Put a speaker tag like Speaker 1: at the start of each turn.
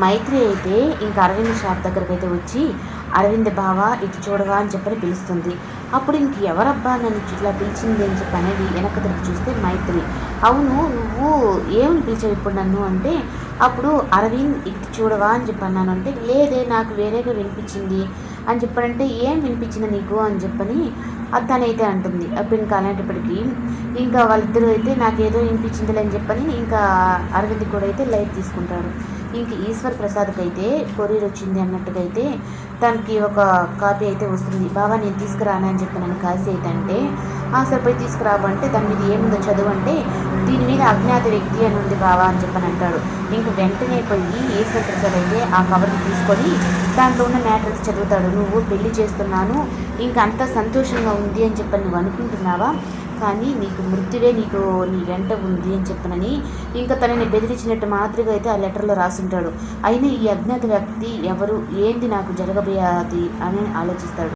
Speaker 1: మైత్రి అయితే ఇంకా అరవింద్ షాప్ దగ్గరికి అయితే వచ్చి అరవింద్ బావ ఇటు చూడవా అని చెప్పని పిలుస్తుంది. అప్పుడు ఇంక ఎవరబ్బా నన్ను ఇట్లా పిలిచింది అని చెప్పి అనేది వెనక్కి తిరిగి చూస్తే మైత్రి అవును నువ్వు ఏమని పిలిచావు ఇప్పుడు నన్ను? అంటే అప్పుడు అరవింద్ ఇది చూడవా అని చెప్పన్నాను. అంటే లేదే నాకు వేరేగా వినిపించింది అని చెప్పాడంటే ఏం వినిపించింది నీకు అని చెప్పని తనైతే అంటుంది. అప్పుడు ఇంకా అలాంటప్పటికీ ఇంకా వాళ్ళిద్దరూ అయితే నాకేదో వినిపించిందిలే అని చెప్పని ఇంకా అరవింద్ కూడా అయితే లైట్ తీసుకుంటాడు. ఇంక ఈశ్వర్ ప్రసాద్కి అయితే కొరియర్ వచ్చింది అన్నట్టుగా అయితే తనకి ఒక కాపీ అయితే వస్తుంది. బాబా నేను తీసుకురానని అని చెప్పి నన్ను కాశీ అయితే అంటే "ఆ, సరిపోయి పోయి తీసుకురావు దాని మీద ఏముందో చదువు అంటే మీద అజ్ఞాత వ్యక్తి అని ఉంది బావా అని చెప్పని అంటాడు. ఇంక వెంటనే పోయి ఏ ప్రసాద్ అయితే ఆ కవర్ని తీసుకొని దాంట్లో ఉన్న మ్యాటర్స్ చదువుతాడు. నువ్వు పెళ్ళి చేస్తున్నాను. ఇంకా అంత సంతోషంగా ఉంది అని చెప్పని నువ్వు అనుకుంటున్నావా? కానీ నీకు మృత్యువే నీకు నీ వెంట ఉంది అని చెప్పనని ఇంకా తనని బెదిరించినట్టు మాదిరిగా అయితే ఆ లెటర్లో రాసుంటాడు. అయినా ఈ అజ్ఞాత వ్యక్తి ఎవరు? ఏంది నాకు జరగబోయేది? అని ఆలోచిస్తాడు.